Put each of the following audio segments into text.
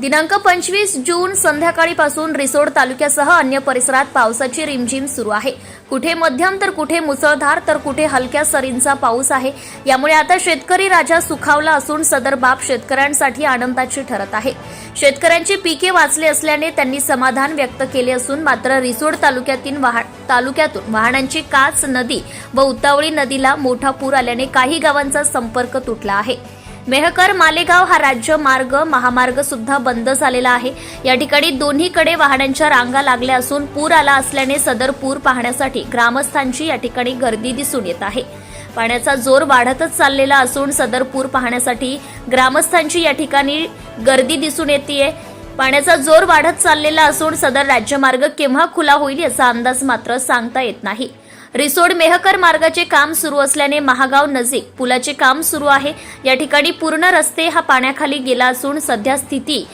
दिनांक पंचवीस जून संध्याकाळीपासून रिसोड तालुक्यासह अन्य परिसरात पावसाची रिमझिम सुरू आहे. कुठे मध्यम तर कुठे मुसळधार तर कुठे हलक्या सरींचा पाऊस आहे. यामुळे आता शेतकरी राजा सुखावला असून सदर बाब शेतकऱ्यांसाठी आनंदाची ठरत आहे. शेतकऱ्यांची पिके वाचले असल्याने त्यांनी समाधान व्यक्त केले असून मात्र रिसोड तालुक्यातील वाह तालुक्यातून वाहनांची काच नदी व उतावळी नदीला मोठा पूर आल्याने काही गावांचा संपर्क तुटला आहे. मेहकर मालेगाव हा राज्य मार्ग महामार्ग सुद्धा बंद झालेला आहे. या ठिकाणी दोन्हीकडे वाहनांच्या रांगा लागल्या असून पूर आला असल्याने सदर पूर पाहण्यासाठी ग्रामस्थांची या ठिकाणी गर्दी दिसून येत आहे. पाण्याचा जोर वाढतच चाललेला असून सदर पूर पाहण्यासाठी ग्रामस्थांची या ठिकाणी गर्दी दिसून येते पाण्याचा जोर वाढत चाललेला असून सदर राज्यमार्ग केव्हा खुला होईल याचा अंदाज मात्र सांगता येत नाही. रिसोड मेहकर मार्गाचे काम सुरू असल्याने महागाव नजीक पुलाचे काम सुरू आहे. या ठिकाणी पूर्ण रस्ते हा पाण्याखाली गेला असून सध्या स्थिती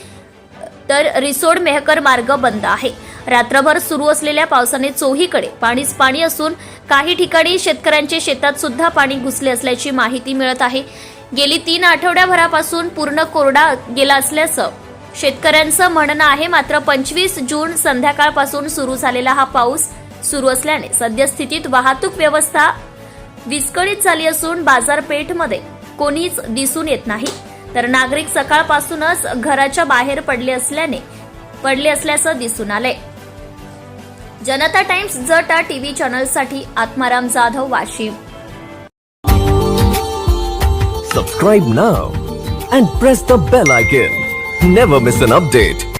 तर रिसोड मेहकर मार्ग बंद आहे. रात्रभर सुरू असलेल्या पावसाने चोहीकडे पाणीच पाणी असून काही ठिकाणी शेतकऱ्यांचे शेतात सुद्धा पाणी घुसले असल्याची माहिती मिळत आहे. गेली तीन आठवड्याभरापासून पूर्ण कोरडा गेला असल्याचं शेतकऱ्यांचं म्हणणं आहे. मात्र पंचवीस जून संध्याकाळपासून सुरू झालेला हा पाऊस सुरू असल्याने सद्यस्थितीत वाहतूक व्यवस्था विस्कळीत झाली असून बाजारपेठमध्ये कोणीच दिसून येत नाही. तर नागरिक सकाळपासूनच घराच्या बाहेर पडले असल्याने पडले असल्याचं दिसून आलंय. जनता टाइम्स जटा TV चॅनलसाठी Atmaram Jadhav Washim. Subscribe now and press the bell icon never miss an update